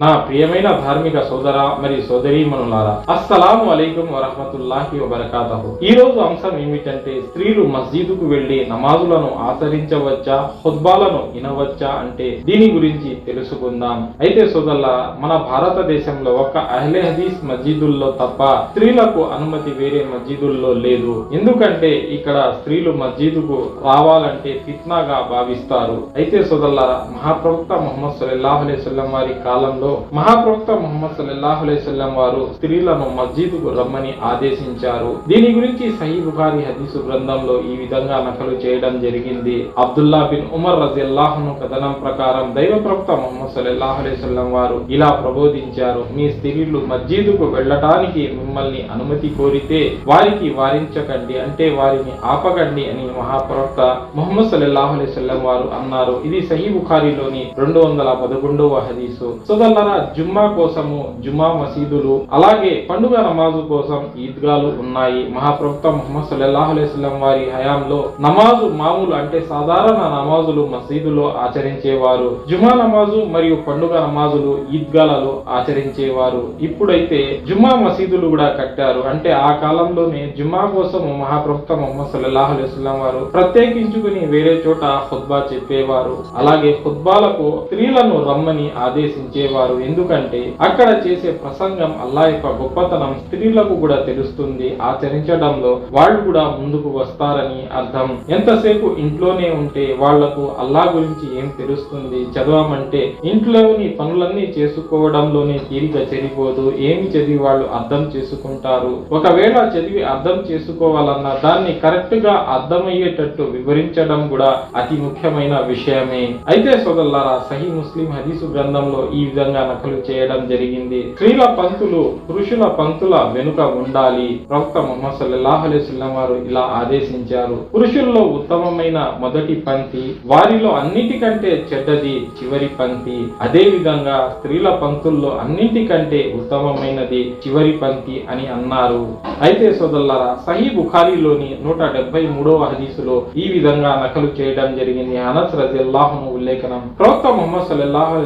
నా ప్రియమైన ధార్మిక సోదర మరియు సోదరీమణులారా అస్సలాము అలైకుం వరహమతుల్లాహి వబరకాతహు. ఈ రోజు అంశం ఏమిటంటే స్త్రీలు మస్జిదుకు వెళ్ళి నమాజులను ఆచరించవచ్చా హుద్బాలను వినవచ్చా అంటే దీని గురించి తెలుసుకుందాం. అయితే సోదరుల మన భారతదేశంలో ఒక్క అహ్లే హదీస్ మస్జిదుల్లో తప్ప స్త్రీలకు అనుమతి వేరే మస్జిదుల్లో లేదు. ఎందుకంటే ఇక్కడ స్త్రీలు మస్జిదుకు రావాలంటే ఫిత్నాగా భావిస్తారు. అయితే సోదరులారా మహాప్రవక్త మొహమ్మద్ సల్లాహ్ అలైస్ వారి కాలంలో మహాప్రవక్త మొహమ్మద్ సల్లాహు అలైహి వారు స్త్రీలను మస్జిద్కు రమ్మని ఆదేశించారు. దీని గురించి సహీ బుఖారి హదీసు గ్రంథంలో ఈ విధంగా నకలు చేయడం జరిగింది. అబ్దుల్లా బిన్ ఉమర్ రజిల్లాహ్ను కథనం ప్రకారం దైవ ప్రవక్త మొహమ్మద్ సల్లాహు అలైహి వారు ఇలా ప్రబోధించారు. మీ స్త్రీలు మస్జిద్కు వెళ్ళటానికి మిమ్మల్ని అనుమతి కోరితే వారికి వారించకండి అంటే వారిని ఆపకండి అని మహాప్రవక్త మొహమ్మద్ సల్లాహు అలైహి వారు అన్నారు. ఇది సహీ బుఖారిలోని రెండు వందల పదకొండవ హదీసు. సోదరులారా జుమ్మా కోసము జుమ్మా మసీదులు అలాగే పండుగ నమాజు కోసం ఈద్గాలు ఉన్నాయి. మహాప్రవక్త ముహమ్మద్ సల్లల్లాహు అలైస్లం వారి హయాంలో నమాజు మామూలు అంటే సాధారణ నమాజులు మసీదులో ఆచరించేవారు. జుమా నమాజు మరియు పండుగ నమాజులు ఈద్గాలలో ఆచరించేవారు. ఇప్పుడైతే జుమ్మా మసీదులు కూడా కట్టారు. అంటే ఆ కాలంలోనే జుమ్మా కోసం మహాప్రవక్త ముహమ్మద్ సల్లల్లాహు అలైస్లం వారు ప్రత్యేకించుకుని వేరే చోట హుద్బా చెప్పేవారు. అలాగే హుద్బాలకు స్త్రీలను రమ్మని ఆదేశించేవారు. ఎందుకంటే అక్కడ చేసే ప్రసంగం అల్లా యొక్క గొప్పతనం స్త్రీలకు కూడా తెలుస్తుంది. ఆచరించడంలో వాళ్ళు కూడా ముందుకు వస్తారని అర్థం. ఎంతసేపు ఇంట్లోనే ఉంటే వాళ్ళకు అల్లా గురించి ఏం తెలుస్తుంది? చదవమంటే ఇంట్లోని పనులన్నీ చేసుకోవడంలోనే తీరిక చెడిపోదు ఏమి చదివి వాళ్ళు అర్థం చేసుకుంటారు? ఒకవేళ చదివి అర్థం చేసుకోవాలన్నా దాన్ని కరెక్ట్గా అర్థమయ్యేటట్టు వివరించడం కూడా అతి ముఖ్యమైన విషయమే. అయితే సోదల్లారా సహీ ముస్లిం హదీసు గ్రంథంలో ఈ విధంగా నకలు చేయడం జరిగింది. స్త్రీల పంక్తులు పురుషుల పంక్తుల వెనుక ఉండాలి. ప్రవక్త మొహమ్మద్ సల్లాహలేసుల్లం వారు ఇలా ఆదేశించారు. పురుషుల్లో ఉత్తమమైన మొదటి పంక్తి వారిలో అన్నిటికంటే చెడ్డది చివరి పంక్తి. అదే విధంగా స్త్రీల పంక్తుల్లో అన్నిటికంటే ఉత్తమమైనది చివరి పంక్తి అని అన్నారు. అయితే సోదరులారా సహీ బుఖారీలోని నూట డెబ్బై మూడవ హదీసులో ఈ విధంగా నకలు చేయడం జరిగింది. అనస్ రజిల్లాహును ఉల్లేఖనం. ప్రవక్త మొహమ్మద్ సల్లల్లాహు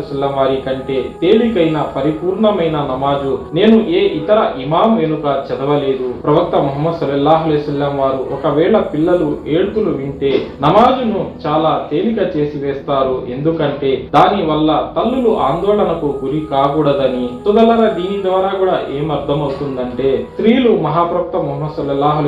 వారి కంటే తేలికైన పరిపూర్ణమైన నమాజు. నేను ఏ ఇతర ఇమాం వెనుక చదవలేదు. ప్రవక్త ముహమ్మద్ సల్లల్లాహు వారు ఒకవేళ పిల్లలు ఏడుపులు వింటే నమాజును చాలా తేలిక చేసి వేస్తారు. ఎందుకంటే దాని వల్ల తల్లులు ఆందోళనకు గురి కాకూడదని తుదలర దీని ద్వారా కూడా ఏం అర్థమవుతుందంటే స్త్రీలు మహాప్రవక్త ముహమ్మద్ సల్లల్లాహు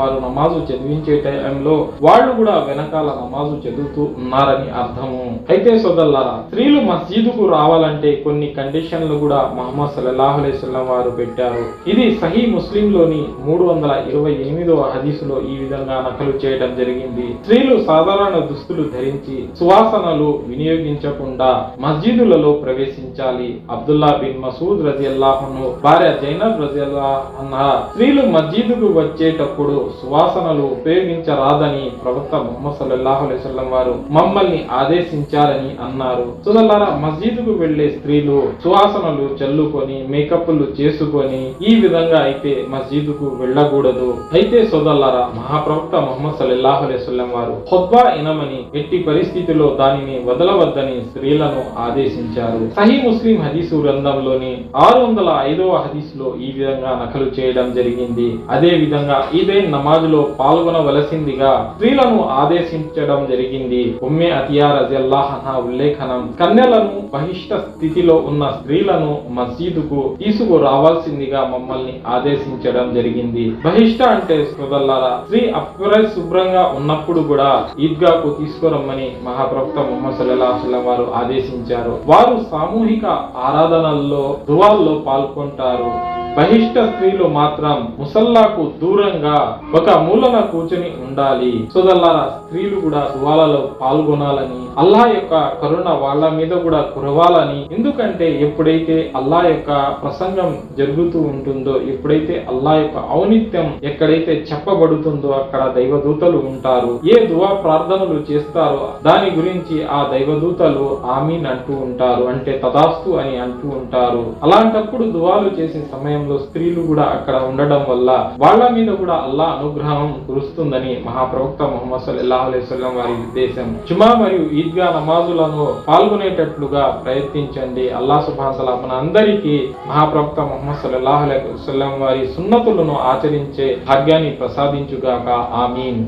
వారు నమాజు చదివించే టైంలో వాళ్ళు కూడా వెనకాల నమాజు చదువుతూ ఉన్నారని అర్థము. అయితే సోదల్లారా స్త్రీలు మసీదుకు రావాలంటే కొన్ని కొన్ని కండిషన్లు కూడా మహమ్మద్ సల్లల్లాహు అలైహి వారు పెట్టారు. ఇది సహీ ముస్లిం లోని మూడు వందల ఇరవై ఎనిమిదవ హదీసులో ఈ విధంగా నకలు చేయడం జరిగింది. స్త్రీలు సాధారణ దుస్తులు ధరించి సువాసనలు వినియోగించకుండా మస్జిదులలో ప్రవేశించాలి. అబ్దుల్లా బిన్ మసూద్ రజియల్లాహను భార్య జైనబ్ రజియల్లాహన్న స్త్రీలు మస్జిదుకు వచ్చేటప్పుడు సువాసనలు ఉపయోగించరాదని ప్రవక్త ముహమ్మద్ సల్లల్లాహు అలైహి వారు మమ్మల్ని ఆదేశించారని అన్నారు. సోదరులారా మస్జిదుకు వెళ్ళే స్త్రీలు సువాసనలు చల్లుకొని మేకప్లు చేసుకొని ఈ విధంగా అయితే మసీదుకు వెళ్ళకూడదు. అయితే సోదల్లారా మహాప్రవక్త మొహమ్మద్ సల్లల్లాహు అలైహి వారు ఖుద్బా ఇనమని ఎట్టి పరిస్థితిలో దానిని వదలవద్దని స్త్రీలను ఆదేశించారు. సహీ ముస్లిం హదీసు గ్రంథంలోని ఆరు వందల ఐదవ హదీసులో ఈ విధంగా నకలు చేయడం జరిగింది. అదే విధంగా ఈదైన్ నమాజులో పాల్గొనవలసిందిగా స్త్రీలను ఆదేశించడం జరిగింది. ఉమ్మే అతియా రజల్లాహన ఉల్లేఖనం కన్యలను బహిష్ట స్థితిలో ఉన్న స్త్రీలను మస్జిదుకు తీసుకురావాల్సిందిగా మమ్మల్ని ఆదేశించడం జరిగింది. బహిష్ట అంటే సోదల్లారా స్త్రీ అపరిశుభ్రంగా ఉన్నప్పుడు కూడా ఈద్గాకు తీసుకురమ్మని మహాప్రవక్త ముహమ్మద్ వారు ఆదేశించారు. వారు సామూహిక ఆరాధనల్లో దువాల్లో పాల్గొంటారు. బహిష్ట స్త్రీలు మాత్రం ముసల్లాకు దూరంగా ఒక మూలన కూర్చొని ఉండాలి. సోదల్లారా స్త్రీలు కూడా దువాలలో పాల్గొనాలని అల్లా యొక్క కరుణ వాళ్ళ మీద కూడా కురవాలని. ఎందుకంటే ఎప్పుడైతే అల్లా యొక్క ప్రసంగం జరుగుతూ ఉంటుందో ఎప్పుడైతే అల్లా యొక్క ఔనిత్యం ఎక్కడైతే చెప్పబడుతుందో అక్కడ దైవదూతలు ఉంటారు. ఏ దువా ప్రార్థనలు చేస్తారో దాని గురించి ఆ దైవదూతలు ఆమీన్ అంటూ ఉంటారు. అంటే తదాస్తు అని అంటూ ఉంటారు. అలాంటప్పుడు దువాలు చేసే సమయం సమయంలో స్త్రీలు కూడా అక్కడ ఉండడం వల్ల వాళ్ళ మీద కూడా అల్లా అనుగ్రహం కురుస్తుందని మహాప్రవక్త మొహమ్మద్ సల్లల్లాహు అలైహి వారి ఉద్దేశం. జుమా మరియు ఈద్గా నమాజులను పాల్గొనేటట్లుగా ప్రయత్నించండి. అల్లా సుభాసల మన అందరికీ మహాప్రవక్త మొహమ్మద్ సల్లల్లాహు అలైహి వారి సున్నతులను ఆచరించే భాగ్యాన్ని ప్రసాదించుగాక. ఆమీన్.